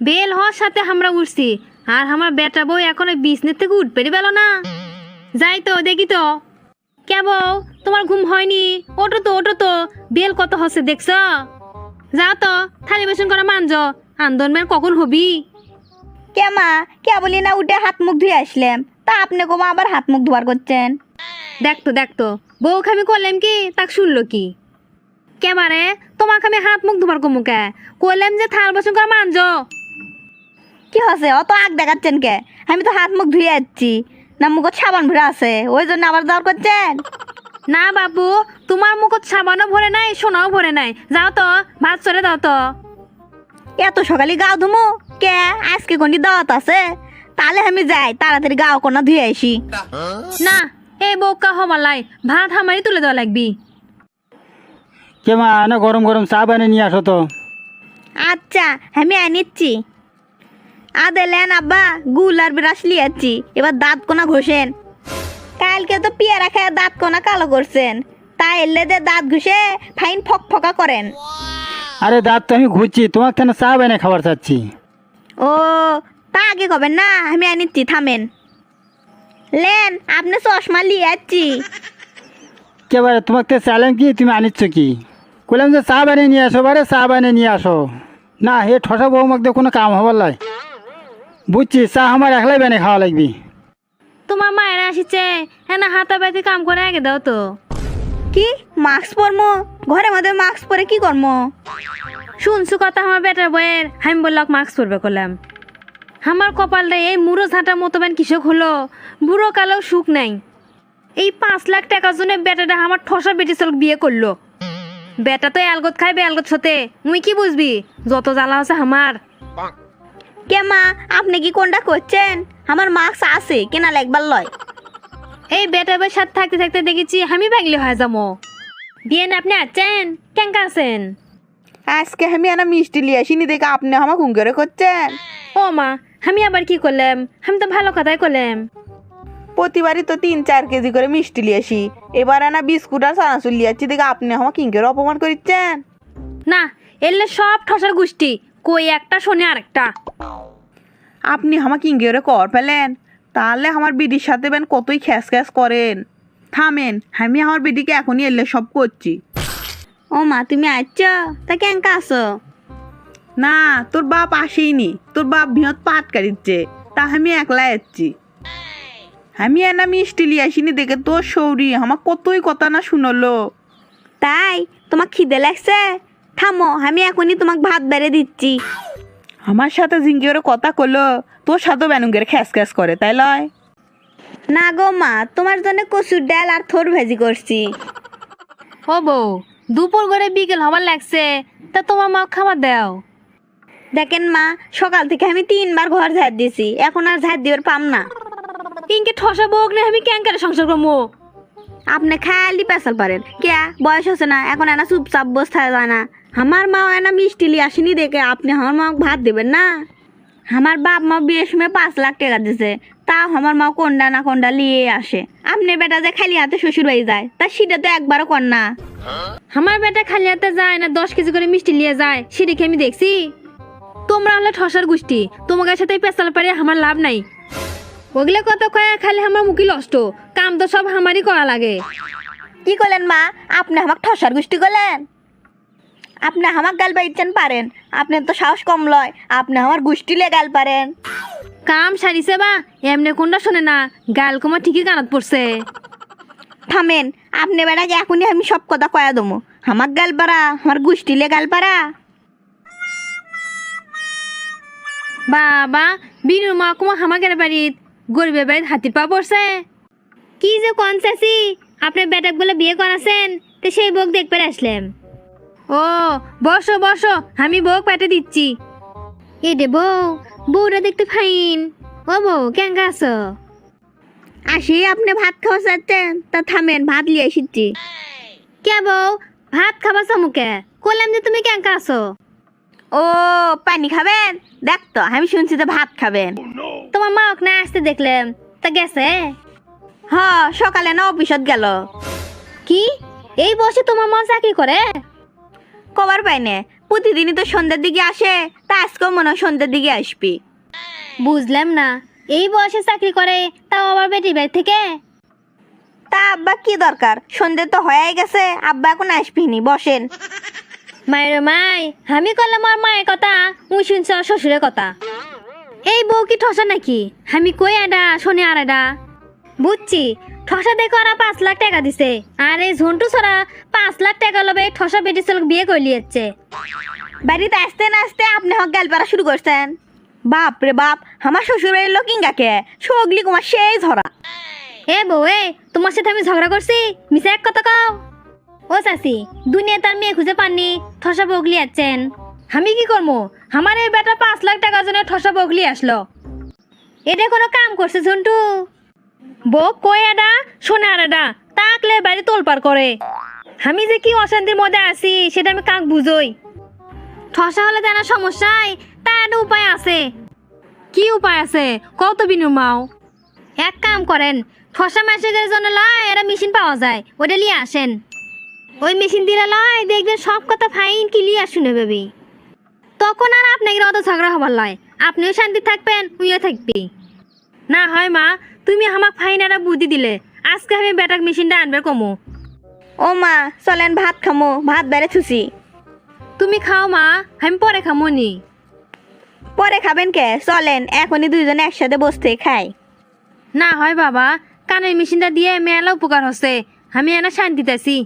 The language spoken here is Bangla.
বেল হওয়ার সাথে আমরা উঠছি আর আমার বেটা বউ এখন ওই বিছনের থেকে উঠবে পেল না যাই তো দেখি তো। কে বউ তোমার ঘুম হয়নি? ওটো তো ওটো তো। বেল কত হচ্ছে দেখছ? যাও তো থালি বাসন করা মানজ। আন্দোলন কখন হবি? কে মা কে বলি না উঠে হাত মুখ ধুয়ে আসলাম। তা আপনি কোমা আবার হাত মুখ ধোয়ার করছেন? দেখতো দেখতো বউ খামি করলাম কি তাক শুনলো কি? কেবারে তোমাকে আমি হাত মুখ ধোবার কমুকে কইলাম যে থাল বাসন করা মানজ। কি হচ্ছে অত আগ দেখাচ্ছেন কে? আমি তো হাত মুখ ধুয়ে যাচ্ছি না মুখত সাবান ভরে আছে। ওই জন্য আবার দর করছেন? না বাবু তোমার মুখত সাবানও ভরে নাই সোনাও ভরে নাই। যাও তো ভাত চড়ে দাও তো। এত সকালে গাও ধুমু? কে? আজকে কোনটি দাওয়াত আছে? তাহলে আমি যাই তাড়াতাড়ি গাও কোনা ধুয়ে আসি। না এই বউকা হমালাই ভাত হামারি তুলে দেওয়া লাগবি। কে মা না গরম গরম চা বানিয়ে নিয়ে আসো তো। আচ্ছা আমি আনিচ্ছি। আদেলেন আব্বা গুল আর বিরাস লিয়াচ্ছি এবার দাঁত কোনা ঘষেন। কালকে তো পিয়ারা খেয়ে দাঁত কোনা কালো করছেন। তাই এলে যে দাঁত ঘষে ফাইন ফক ফকা করেন। আরে দাঁত তো আমি ঘুরছি তোমার কেন চা বানিয়ে খাবার চাচ্ছি? ও তা আগে কবেন না আমি আনিচ্ছি থামেন। লেন আপনি চশমা লিয়ে যাচ্ছি কে বারে তোমাকে তো চাইলাম কি তুমি আনিচ্ছ কি? কইলাম যে চা বানিয়ে নিয়ে আসো বারে চা বানিয়ে নিয়ে আসো। না হে ঠসা বউ মাক কোনো কাম হবার লাই। বুঝছি চা আমার একলাই বানিয়ে খাওয়া লাগবি। তোমার মায়েরা আসিছে হ্যাঁ হাতা বাইতে কাম করে আগে দাও তো। কি? মাস্ক পরমো? ঘরের মধ্যে মাস্ক পরে কি করব শুনছু কথা আমার বেটার বইয়ের আমি বললাম মাস্ক পরবে করলাম আমার কপালটা এই মুড়ো ঝাঁটার মতো বেন কৃষক হলো বুড়ো কালেও সুখ নাই। এই পাঁচ লাখ টাকার জন্য বেটাটা আমার ঠসা বেটি চলক বিয়ে করল। বেটা তো অ্যালগত খাইবে অ্যালগত সতে। মুই কি বুঝবি? যত জ্বালা আছে আমার। কে মা আপনি কি কোনটা করছেন? আমার মাস্ক আছে কেনা লাগবার লয়। এই বেটা বই সাথে থাকতে থাকতে দেখেছি আমি পাগলি হয়ে যাব। বিয়ে না আপনি আছেন? কেঙ্কা আছেন? আজকে আমি এনা মিষ্টি লিয়ে আসিনি দেখে আপনি আমার ঘুম করে করছেন। ও মা আমি আবার কি করলাম? আমি তো ভালো কথাই করলাম। প্রতিবারই তো তিন চার কেজি করে মিষ্টি লিয়ে আসি। এবার এনা বিস্কুট আর চানাচুর লিয়ে আসছি দেখে আপনি আমার কিঙ্কের অপমান করিচ্ছেন। না এলে সব ঠসার গোষ্ঠী। কই একটা শোনে আরেকটা। আপনি আমাকে কিঙ্কের কর ফেলেন। তাহলে আমার বিডির সাথে বেন কতই খ্যাস খ্যাস করেন। থামেন আমি আমার বিডিকে এখনই এলে সব করছি। ও মা তুমি আচ্ছ তা কেঙ্কা আছো? না তোর বাপ আসেইনি। তোর বাপ বৃহৎ পাট কাটিচ্ছে। তা আমি একলা যাচ্ছি আমি এনা মিষ্টি লিয়ে আসিনি দেখে তোর সৌরি আমার কতই কথা না শুনলো। তাই তোমার খিদে লাগছে? থামো আমি এখনই তোমাকে ভাত বেড়ে দিচ্ছি। আমার সাথে জিঙ্কি ওরা কথা করল তোর সাথেও ব্যানুঙ্গের খ্যাস খ্যাস করে তাই লয়। না গো মা তোমার জন্য কচুর ডাল আর থোর ভেজি করছি। ও বউ দুপুর করে বিকেল হবার লাগছে তা তোমার মা খাবার দাও। দেখেন মা সকাল থেকে আমি তিনবার ঘর ঝাড় দিয়েছি এখন আর ঝাড় দিবার পাম না। ইনকে ঠসা বউক না আমি ক্যাঙ্কারে সংসার করব আপনি খালি পেশাল পারেন। কে বয়স হচ্ছে না এখন এনা চুপচাপ বসে থাকা যায় না। আমার মাও এনা মিষ্টি লিয়ে আসেনি দেখে। আপনি আমার মাও ভাত দেবেন না? আমার বাপ মা বিয়ের সময় পাঁচ লাখ টাকা দিছে। তাও আমার মা কোনটা না কোনটা লিয়ে আসে। আপনি বেটা যে খালি হাতে শ্বশুর বাড়ি যায় তা সেটা তো একবারও কর না। আমার বেটা খালি হাতে যায় না দশ কেজি করে মিষ্টি নিয়ে যায় সেদিকে আমি দেখছি? তোমরা হলে ঠসার গোষ্ঠী তোমাদের সাথে পেশাল পারে আমার লাভ নাই। ওগুলো কত কয়া খালি আমার মুখি নষ্ট কাম তো সব আমারই করা লাগে। কি করলেন মা? আপনি আমাকে ঠসার গোষ্ঠী করলেন? আপনি আমার গাল বাইছেন পারেন। আপনি তো সাহস কম লয়। আপনি আমার গোষ্ঠী লিয়ে গাল পারেন। কাম সারিছে বা এমনি কোনটা শোনে না গাল কমা ঠিকই কানত পড়ছে। থামেন আপনি বেড়াকে এখনই আমি সব কথা কয়া দমো। আমার গাল পারা আমার গোষ্ঠী লিয়ে গাল পারা। বাবা বিনু মা কুমা হামাকের বাড়িত গরিবের বাড়িত হাতির পা পড়ছে। কি যে কন চাষি আপনার বেটাক বলে বিয়ে করাছেন তো সেই বউক দেখতে আসলাম। ও বসো বসো আমি বউক পেটে দিচ্ছি। এ দে বউ বউরা দেখতে ফাইন। ও বউ কেঙ্কা আছো? আসি আপনি ভাত খাওয়া চাচ্ছেন তা থামেন ভাত লিয়ে এসেছি। কে বউ ভাত খাবা চামুকে কইলাম যে তুমি কেঙ্কা আছো? ও পানি খাবেন? দেখ তো আমি শুনছি তো ভাত খাবেন। তোমার মা না আসতে দেখলাম তা গেছে? হ সকালে না অফিসত গেল। কি? এই বসে তোমার মা চাকরি করে? কবার পাইনে প্রতিদিনই তো সন্ধ্যার দিকে আসে তা আজকেও মনে হয় সন্ধ্যার দিকে আসবি। বুঝলাম না। এই বয়সে চাকরি করে তাও আবার বেটি বাড়ি থেকে? তা আব্বা কি দরকার? সন্ধ্যে তো হয়ে গেছে আব্বা এখন আসবিনি বসেন। মায়ের মাই আমি করলাম আর মায়ের কথা উই শুনছ শ্বশুরের কথা। এই বউ কি ঠসা নাকি? আমি কই আডা শোনে আর আডা বুঝছি ঠসা দেখো আর পাঁচ লাখ টাকা দিছে। আর এই ঝন্টু ছড়া পাঁচ লাখ টাকা লবে ঠসা বেটি ছেলে বিয়ে করে লিয়েছে। বাড়িতে আসতে না আসতে আপনি হক গেল পারা শুরু করছেন। বাপ রে বাপ, আমার শ্বশুর বাড়ির লোক ইঙ্গাকে সগলি কুমার সেই ধরা এ বউ, এ, তোমার সাথে আমি ঝগড়া করছি? মিশে এক কথা কও। ও চাষি দুনিয়া তার মেয়ে খুঁজে পাননি, ঠসা বগলি আছেন। আমি কি করব আমার এই বেটা পাঁচ লাখ টাকার জন্য ঠসা বগলি আসলো। এটা কোনো কাম করছে ঝন্টু? বউ আর আডা তাকলে বাড়ি তোলপার করে। আমি যে কি অশান্তির মধ্যে আছি, সেটা আমি কাক বুঝোই? ঠসা হলে জানা সমস্যায় তা একটা উপায় আছে। কি উপায় আছে? কত বিনুমাও এক কাম করেন, ঠসা মাসের জন্য লয় এরা মেশিন পাওয়া যায় ওটা নিয়ে আসেন। ওই মেশিন দিলে লয়, দেখবেন সব কথা ফাইন ক্লিয়ার শুনে বেবি। তখন আর আপনাকে অত ঝগড়া হবার লয়, আপনিও শান্তি থাকবেন, উইও থাকবি। না হয় মা তুমি আমাক ফাইন একটা বুদ্ধি দিলে। আজকে আমি বেটাক মেশিনটা আনবে কমো। ও মা চলেন ভাত খামো ভাত বেড়ে থুসি তুমি খাও মা আমি পরে খামো নি। পরে খাবেন কে? চলেন এখনই দুইজনে একসাথে বসতে খাই। না হয় বাবা কানের মেশিনটা দিয়ে মেলা উপকার হচ্ছে। আমি এনা শান্তিতে আছি।